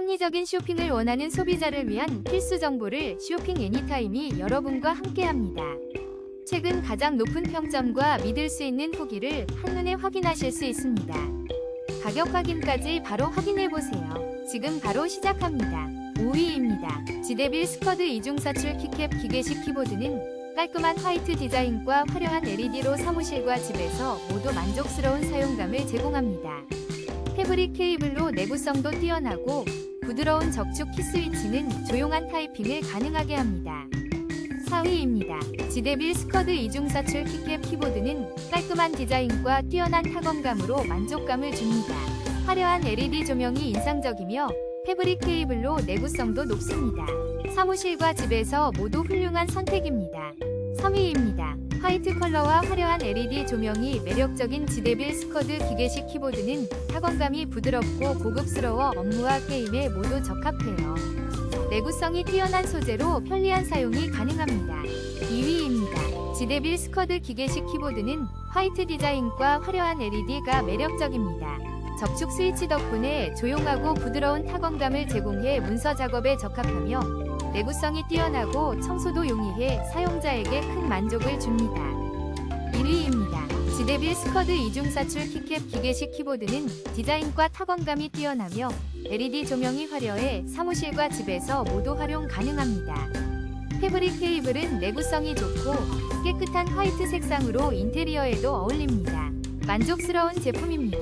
합리적인 쇼핑을 원하는 소비자를 위한 필수 정보를 쇼핑 애니타임이 여러분과 함께합니다. 최근 가장 높은 평점과 믿을 수 있는 후기를 한눈에 확인하실 수 있습니다. 가격 확인까지 바로 확인해보세요. 지금 바로 시작합니다. 5위입니다. 지데빌 스커드 이중사출 키캡 기계식 키보드는 깔끔한 화이트 디자인과 화려한 LED로 사무실과 집에서 모두 만족스러운 사용감을 제공합니다. 패브릭 케이블로 내구성도 뛰어나고 부드러운 적축 키 스위치는 조용한 타이핑을 가능하게 합니다. 4위입니다. 지데빌 스커드 이중사출 키캡 키보드는 깔끔한 디자인과 뛰어난 타건감으로 만족감을 줍니다. 화려한 LED 조명이 인상적이며 패브릭 케이블로 내구성도 높습니다. 사무실과 집에서 모두 훌륭한 선택입니다. 3위입니다. 화이트 컬러와 화려한 LED 조명이 매력적인 지데빌 스커드 기계식 키보드는 타건감이 부드럽고 고급스러워 업무와 게임에 모두 적합해요. 내구성이 뛰어난 소재로 편리한 사용이 가능합니다. 2위입니다. 지데빌 스커드 기계식 키보드는 화이트 디자인과 화려한 LED가 매력적입니다. 접촉 스위치 덕분에 조용하고 부드러운 타건감을 제공해 문서 작업에 적합하며 내구성이 뛰어나고 청소도 용이해 사용자에게 큰 만족을 줍니다. 1위입니다. 지데빌 스커드 이중사출 키캡 기계식 키보드는 디자인과 타건감이 뛰어나며 LED 조명이 화려해 사무실과 집에서 모두 활용 가능합니다. 패브릭 케이블은 내구성이 좋고 깨끗한 화이트 색상으로 인테리어에도 어울립니다. 만족스러운 제품입니다.